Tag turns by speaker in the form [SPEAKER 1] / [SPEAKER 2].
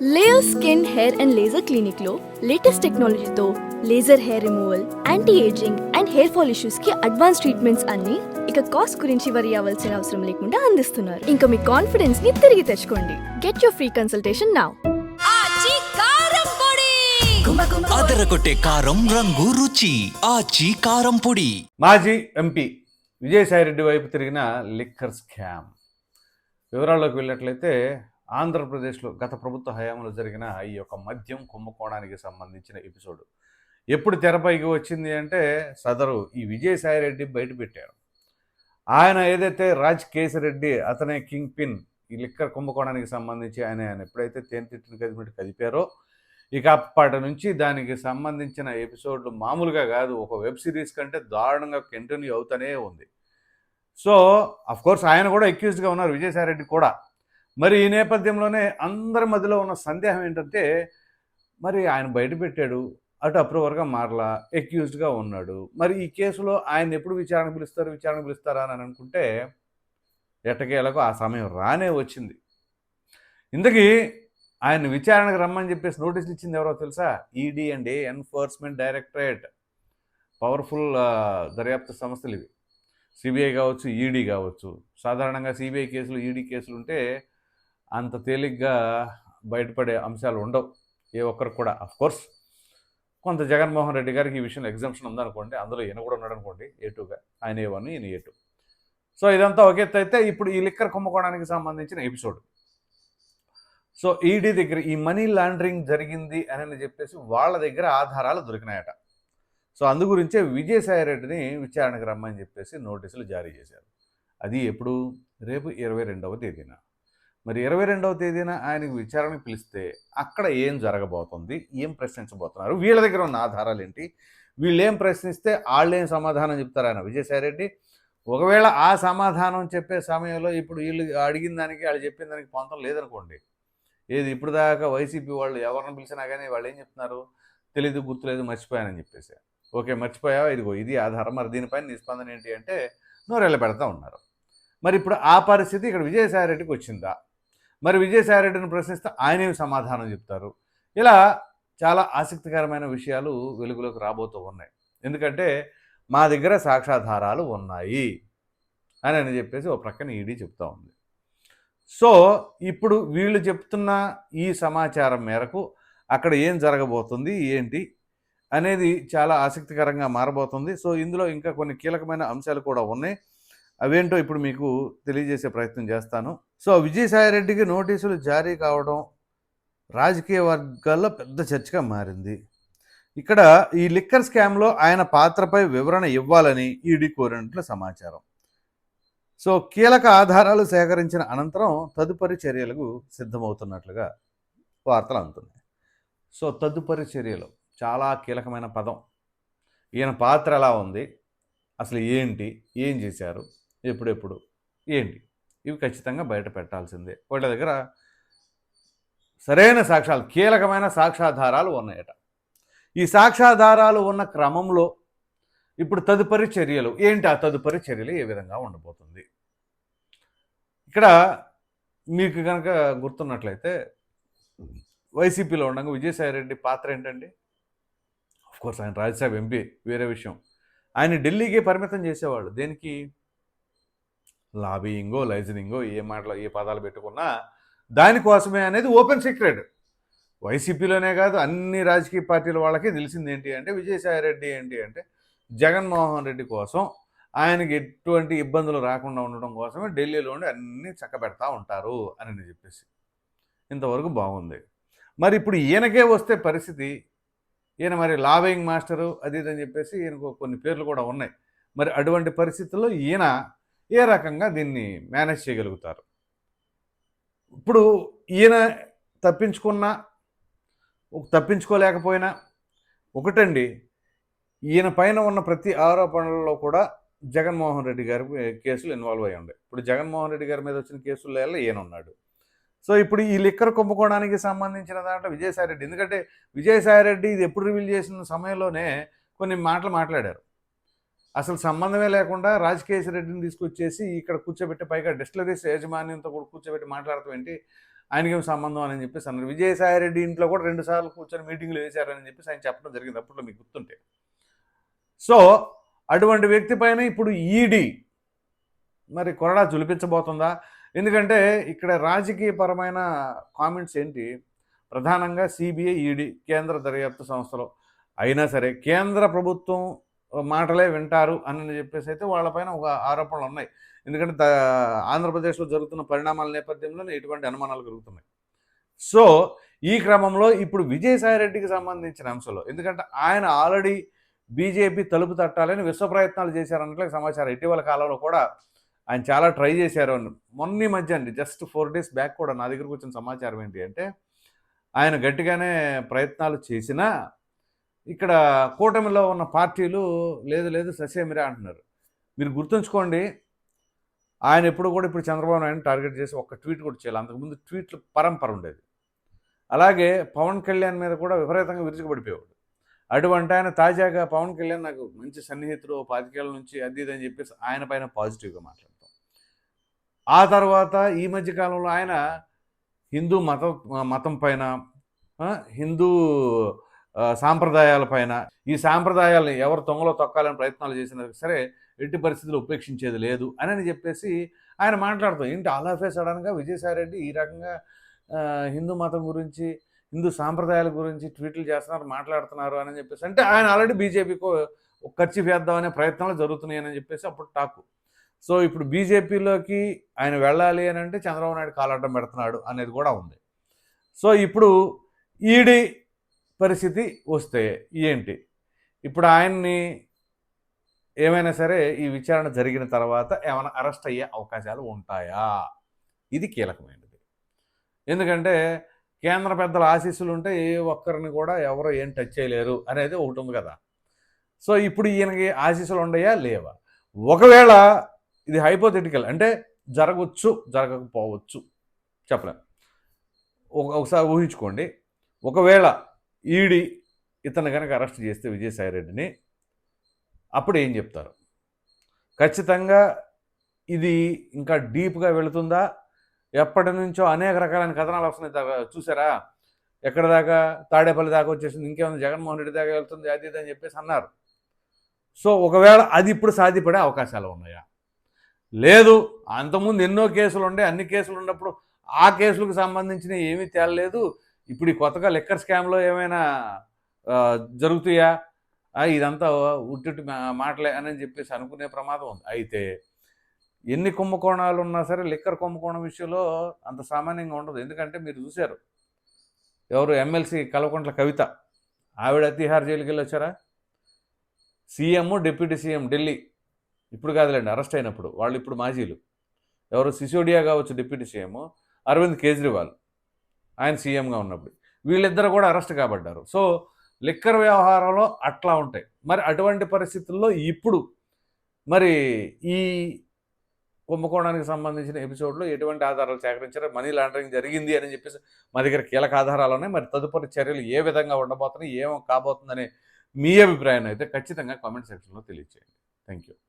[SPEAKER 1] Layer skin hair and laser క్లినిక్లో latest టెక్నాలజీతో laser hair removal anti ageing and hair fall ఇష్యూస్కి advance treatments అన్ని ఇక cost గురించి వరి అవ్వాల్సిన అవసరం లేకుండా అందిస్తున్నారు. ఇంకా మీ కాన్ఫిడెన్స్ని తిరిగి తెచ్చుకోండి. Get your free consultation now
[SPEAKER 2] Aachi కారం పొడి!
[SPEAKER 3] అదరగొట్టే కారం రంగు రుచి. ఆచి కారం పొడి.
[SPEAKER 4] మాజీ ఎంపీ విజయసాయిరెడ్డి వైపు తిరిగిన లిక్కర్ స్కామ్ వివరాల్లోకి వెళ్ళినట్లయితే ఆంధ్రప్రదేశ్లో గత ప్రభుత్వ హయాంలో జరిగిన ఈ యొక్క మద్యం కుంభకోణానికి సంబంధించిన ఎపిసోడ్. ఎప్పుడు తెరపైకి వచ్చింది అంటే సదరు ఈ విజయసాయిరెడ్డి బయట పెట్టారు. ఆయన ఏదైతే రాజ్ కేసిరెడ్డి అతనే కింగ్ పిన్ ఈ లిక్కర్ కుంభకోణానికి సంబంధించి ఆయన ఆయన ఎప్పుడైతే తేనెతిట్టిన కదిపెట్టి కదిపారో ఇక అప్పటి నుంచి దానికి సంబంధించిన ఎపిసోడ్లు మామూలుగా కాదు. ఒక వెబ్ సిరీస్ కంటే దారుణంగా కంటిన్యూ అవుతూనే ఉంది. సో అఫ్కోర్స్ ఆయన కూడా ఎక్యూజ్డ్గా ఉన్నారు విజయసాయిరెడ్డి కూడా. మరి ఈ నేపథ్యంలోనే అందరి మధ్యలో ఉన్న సందేహం ఏంటంటే మరి ఆయన బయట పెట్టాడు అటు అప్రూవర్గా మారలా ఎక్యూజ్డ్గా ఉన్నాడు. మరి ఈ కేసులో ఆయన ఎప్పుడు విచారణ పిలుస్తారు విచారణ పిలుస్తారా అని అనుకుంటే ఎట్టకేలకు ఆ సమయం రానే వచ్చింది. ఇంతకీ ఆయన విచారణకు రమ్మని చెప్పేసి నోటీసులు ఇచ్చింది ఎవరో తెలుసా? ఈడీ అండి ఎన్ఫోర్స్మెంట్ డైరెక్టరేట్. పవర్ఫుల్ దర్యాప్తు సంస్థలు ఇవి. సిబిఐ కావచ్చు ఈడీ కావచ్చు. సాధారణంగా సిబిఐ కేసులు ఈడీ కేసులు ఉంటే అంత తేలిగ్గా బయటపడే అంశాలు ఉండవు. ఏ ఒక్కరికి కూడా. అఫ్ కోర్స్ కొంత జగన్మోహన్ రెడ్డి గారికి ఈ విషయంలో ఎగ్జామ్షన్ ఉందనుకోండి అందులో ఈయన కూడా ఉన్నాడు అనుకోండి ఏ టూగా ఆయన ఏ వన్ ఈయన ఏ టూ సో ఇదంతా ఒక ఎత్తు అయితే ఇప్పుడు ఈ లిక్కర్ కుంభకోణానికి సంబంధించిన ఎపిసోడ్. సో ఈడీ దగ్గర ఈ మనీ లాండరింగ్ జరిగింది అని చెప్పేసి వాళ్ళ దగ్గర ఆధారాలు దొరికినాయట. సో అందు గురించే విజయసాయి రెడ్డిని విచారణకు రమ్మని చెప్పేసి నోటీసులు జారీ చేశారు. అది ఎప్పుడు? రేపు ఇరవై రెండవ తేదీన. మరి ఇరవై రెండవ తేదీన ఆయనకు విచారణ పిలిస్తే అక్కడ ఏం జరగబోతుంది? ఏం ప్రశ్నించబోతున్నారు? వీళ్ళ దగ్గర ఉన్న ఆధారాలు ఏంటి? వీళ్ళు ఏం ప్రశ్నిస్తే వాళ్ళు ఏం సమాధానం చెప్తారు ఆయన? విజయసాయి రెడ్డి ఒకవేళ ఆ సమాధానం చెప్పే సమయంలో ఇప్పుడు వీళ్ళు అడిగిన దానికి వాళ్ళు చెప్పిన దానికి పొంతం లేదనుకోండి. ఏది ఇప్పుడు దాకా వైసీపీ వాళ్ళు ఎవరిని పిలిచినా కానీ వాళ్ళు ఏం చెప్తున్నారు? తెలీదు గుర్తులేదు మర్చిపోయానని చెప్పేసి. ఓకే మర్చిపోయావా? ఇదిగో ఇది ఆధారం. మరి దీనిపైన నిస్పందన ఏంటి అంటే నోరెళ్ళ పెడతా ఉన్నారు. మరి ఇప్పుడు ఆ పరిస్థితి ఇక్కడ విజయసాయి రెడ్డికి వచ్చిందా? మరి విజయసాయిరెడ్డిని ప్రశ్నిస్తే ఆయనేమి సమాధానం చెప్తారు? ఇలా చాలా ఆసక్తికరమైన విషయాలు వెలుగులోకి రాబోతూ ఉన్నాయి. ఎందుకంటే మా దగ్గర సాక్ష్యాధారాలు ఉన్నాయి అని అని చెప్పేసి ఒక ప్రక్కన ఈడీ చెప్తా ఉంది. సో ఇప్పుడు వీళ్ళు చెప్తున్న ఈ సమాచారం మేరకు అక్కడ ఏం జరగబోతుంది ఏంటి అనేది చాలా ఆసక్తికరంగా మారబోతుంది. సో ఇందులో ఇంకా కొన్ని కీలకమైన అంశాలు కూడా ఉన్నాయి. అవేంటో ఇప్పుడు మీకు తెలియజేసే ప్రయత్నం చేస్తాను. సో విజయసాయిరెడ్డికి నోటీసులు జారీ కావడం రాజకీయ వర్గాల్లో పెద్ద చర్చగా మారింది. ఇక్కడ ఈ లిక్కర్ స్కామ్లో ఆయన పాత్రపై వివరణ ఇవ్వాలని ఈడీ కోరినట్లు సమాచారం. సో కీలక ఆధారాలు సేకరించిన అనంతరం తదుపరి చర్యలకు సిద్ధమవుతున్నట్లుగా వార్తలు అందుతున్నాయి. సో తదుపరి చర్యలు. చాలా కీలకమైన పదం. ఈయన పాత్ర ఎలా ఉంది? అసలు ఏంటి? ఏం చేశారు? ఎప్పుడెప్పుడు? ఏంటి? ఇవి ఖచ్చితంగా బయట పెట్టాల్సిందే. వాళ్ళ దగ్గర సరైన సాక్ష్యాలు కీలకమైన సాక్ష్యాధారాలు ఉన్నాయట. ఈ సాక్ష్యాధారాలు ఉన్న క్రమంలో ఇప్పుడు తదుపరి చర్యలు ఏంటి ఆ తదుపరి చర్యలు ఏ విధంగా ఉండబోతుంది? ఇక్కడ మీకు కనుక గుర్తున్నట్లయితే వైసీపీలో ఉండగా విజయసాయిరెడ్డి పాత్ర ఏంటండి? కోర్స్ ఆయన రాజ్యసభ ఎంపీ వేరే విషయం. ఆయన ఢిల్లీకి పరిమితం చేసేవాళ్ళు. దేనికి? లాబియింగో లైజనింగో ఏ మాటలు ఏ పదాలు పెట్టుకున్నా దానికోసమే అనేది ఓపెన్ సీక్రెట్. వైసీపీలోనే కాదు అన్ని రాజకీయ పార్టీల వాళ్ళకి తెలిసింది ఏంటి అంటే విజయసాయి రెడ్డి ఏంటి అంటే జగన్మోహన్ రెడ్డి కోసం ఆయనకి ఎటువంటి ఇబ్బందులు రాకుండా ఉండడం కోసమే ఢిల్లీలో ఉండి అన్నీ చక్కబెడతా ఉంటారు అని నేను చెప్పేసి. ఇంతవరకు బాగుంది. మరి ఇప్పుడు ఈయనకే వస్తే పరిస్థితి ఈయన మరి లాబింగ్ మాస్టరు అది ఇది అని చెప్పేసి ఈయనకు కొన్ని పేర్లు కూడా ఉన్నాయి. మరి అటువంటి పరిస్థితుల్లో ఈయన ఏ రకంగా దీన్ని మేనేజ్ చేయగలుగుతారు? ఇప్పుడు ఈయన తప్పించుకున్నా తప్పించుకోలేకపోయినా ఒకటండి ఈయన పైన ఉన్న ప్రతి ఆరోపణలలో కూడా జగన్మోహన్ రెడ్డి గారి కేసులు ఇన్వాల్వ్ అయి ఉండే. ఇప్పుడు జగన్మోహన్ రెడ్డి గారి మీద వచ్చిన కేసులలో ఈయన ఉన్నాడు. సో ఇప్పుడు ఈ లిక్కర్ కుంభకోణానికి సంబంధించిన దాంట్లో విజయసాయి రెడ్డి ఎందుకంటే విజయసాయి రెడ్డి ఇది ఎప్పుడు రివీల్ చేసిన సమయంలోనే కొన్ని మాటలు మాట్లాడారు. అసలు సంబంధమే లేకుండా రాజకేశ్ రెడ్డిని తీసుకొచ్చేసి ఇక్కడ కూర్చోబెట్టి పైగా డిస్టిలరీస్ యాజమాన్యంతో కూడా కూర్చోబెట్టి మాట్లాడతాం ఏంటి? ఆయనకేం సంబంధం అని చెప్పేసి అన్నారు. విజయసాయి రెడ్డి ఇంట్లో కూడా రెండు సార్లు కూర్చొని మీటింగ్లు వేశారని చెప్పేసి ఆయన చెప్పడం జరిగింది అప్పట్లో మీకు గుర్తుంటే. సో అటువంటి వ్యక్తి పైన ఇప్పుడు ఈడీ మరి కొరడా జులిపించబోతుందా ఎందుకంటే ఇక్కడ రాజకీయపరమైన కామెంట్స్ ఏంటి? ప్రధానంగా సిబిఐ ఈడీ కేంద్ర దర్యాప్తు సంస్థలు. అయినా సరే కేంద్ర ప్రభుత్వం మాటలే వింటారు అని చెప్పేసి అయితే వాళ్ళపైన ఒక ఆరోపణలు ఉన్నాయి. ఎందుకంటే ఆంధ్రప్రదేశ్లో జరుగుతున్న పరిణామాల నేపథ్యంలో ఇటువంటి అనుమానాలు కలుగుతున్నాయి సో ఈ క్రమంలో ఇప్పుడు విజయసాయి రెడ్డికి సంబంధించిన అంశంలో ఎందుకంటే ఆయన ఆల్రెడీ బీజేపీ తలుపు తట్టాలని విశ్వ ప్రయత్నాలు చేశారన్నట్లు సమాచారం. ఇటీవల కాలంలో కూడా ఆయన చాలా ట్రై చేశారు అని. మొన్న మధ్య అండి జస్ట్ ఫోర్ డేస్ బ్యాక్ కూడా నా దగ్గరకు వచ్చిన సమాచారం ఏంటి అంటే ఆయన గట్టిగానే ప్రయత్నాలు చేసినా ఇక్కడ కూటమిలో ఉన్న పార్టీలు లేదు లేదు ససేమిరా అంటున్నారు. మీరు గుర్తుంచుకోండి ఆయన ఎప్పుడు కూడా ఇప్పుడు చంద్రబాబు నాయుడు టార్గెట్ చేసి ఒక్క ట్వీట్ కూడా చేయాలి అంతకుముందు ట్వీట్లు పరంపర ఉండేది. అలాగే పవన్ కళ్యాణ్ మీద కూడా విపరీతంగా విరుచుకుపడిపోయేవాడు. అటువంటి ఆయన తాజాగా పవన్ కళ్యాణ్ నాకు మంచి సన్నిహితుడు పాతికేళ్ళ నుంచి అది ఇది అని చెప్పేసి ఆయన పైన పాజిటివ్గా మాట్లాడతాం. ఆ తర్వాత ఈ మధ్య కాలంలో ఆయన హిందూ మత మతం పైన హిందూ సాంప్రదాయాల పైన. ఈ సాంప్రదాయాలను ఎవరు తొంగలో తొక్కాలని ప్రయత్నాలు చేసినా సరే ఎట్టి పరిస్థితులు ఉపేక్షించేది లేదు అని అని చెప్పేసి ఆయన మాట్లాడుతాం ఏంటి అలా ఫేస్ సడన్గా విజయసాయిరెడ్డి ఈ రకంగా హిందూ మతం గురించి హిందూ సాంప్రదాయాల గురించి ట్వీట్లు చేస్తున్నారు మాట్లాడుతున్నారు అని చెప్పేసి. అంటే ఆయన ఆల్రెడీ బీజేపీకి ఖర్చు వేద్దామనే ప్రయత్నాలు జరుగుతున్నాయి అని చెప్పేసి అప్పుడు టాకు. సో ఇప్పుడు బీజేపీలోకి ఆయన వెళ్ళాలి అని అంటే చంద్రబాబు నాయుడు కాలాటం పెడుతున్నాడు అనేది కూడా ఉంది. సో ఇప్పుడు ఈడీ పరిస్థితి వస్తే ఏంటి? ఇప్పుడు ఆయన్ని ఏమైనా సరే ఈ విచారణ జరిగిన తర్వాత ఏమైనా అరెస్ట్ అయ్యే అవకాశాలు ఉంటాయా? ఇది కీలకమైనది. ఎందుకంటే కేంద్ర పెద్దల ఆశీస్సులు ఉంటే ఏ ఒక్కరిని కూడా ఎవరు ఏం టచ్ చేయలేరు అనేది ఒకటి ఉంది కదా. సో ఇప్పుడు ఈయనకి ఆశీస్సులు ఉండయా లేవా? ఒకవేళ ఇది హైపోథెటికల్ అంటే జరగవచ్చు జరగకపోవచ్చు. చెప్పలేం. ఒక- ఒకసారి ఊహించుకోండి. ఒకవేళ ఈడీ ఇతను కనుక అరెస్ట్ చేస్తే విజయసాయి రెడ్డిని అప్పుడు ఏం చెప్తారు? ఖచ్చితంగా ఇది ఇంకా డీప్గా వెళుతుందా? ఎప్పటి నుంచో అనేక రకాలైన కథనాలు వస్తున్నాయి చూసారా? ఎక్కడ దాకా? తాడేపల్లి దాకా వచ్చేసింది ఇంకేముంది? జగన్మోహన్ రెడ్డి దాకా వెళ్తుంది అది ఇది అని చెప్పేసి అన్నారు. సో ఒకవేళ అది ఇప్పుడు సాధ్యపడే అవకాశాలు ఉన్నాయా? లేదు. అంతకుముందు ఎన్నో కేసులు ఉండే అన్ని కేసులు ఉన్నప్పుడు ఆ కేసులకు సంబంధించిన ఏమీ తేలలేదు. ఇప్పుడు ఈ కొత్తగా లిక్కర్ స్కామ్లో ఏమైనా జరుగుతాయా? ఆ, ఇదంతా ఉట్టి మాటలే అని చెప్పేసి అనుకునే ప్రమాదం ఉంది. అయితే ఎన్ని కుంభకోణాలు ఉన్నా సరే లిక్కర్ కుంభకోణం విషయంలో అంత సామాన్యంగా ఉండదు. ఎందుకంటే మీరు చూశారు. ఎవరు ఎమ్మెల్సీ కల్వకుంట్ల కవిత ఆవిడ తిహార్ జైలుకి వెళ్ళి వచ్చారా? CM deputy CM Delhi. ఇప్పుడు కాదులేండి అరెస్ట్ అయినప్పుడు. వాళ్ళు ఇప్పుడు మాజీలు. ఎవరు సిసోడియా కావచ్చు డిప్యూటీ సీఎం అరవింద్ కేజ్రీవాల్. ఆయన సీఎంగా ఉన్నప్పుడు. వీళ్ళిద్దరు కూడా అరెస్ట్ కాబడ్డారు. సో లిక్కర్ వ్యవహారంలో అట్లా ఉంటాయి. మరి అటువంటి పరిస్థితుల్లో ఇప్పుడు మరి ఈ కుంభకోణానికి సంబంధించిన ఎపిసోడ్లో ఎటువంటి ఆధారాలు సేకరించారో? మనీ లాండరింగ్ జరిగింది అని చెప్పేసి మా దగ్గర కీలక ఆధారాలు ఉన్నాయి. మరి తదుపరి చర్యలు ఏ విధంగా ఉండబోతున్నాయి? ఏమో కాబోతుందనే మీ అభిప్రాయాన్ని అయితే ఖచ్చితంగా కామెంట్ సెక్షన్లో తెలియచేయండి. Thank you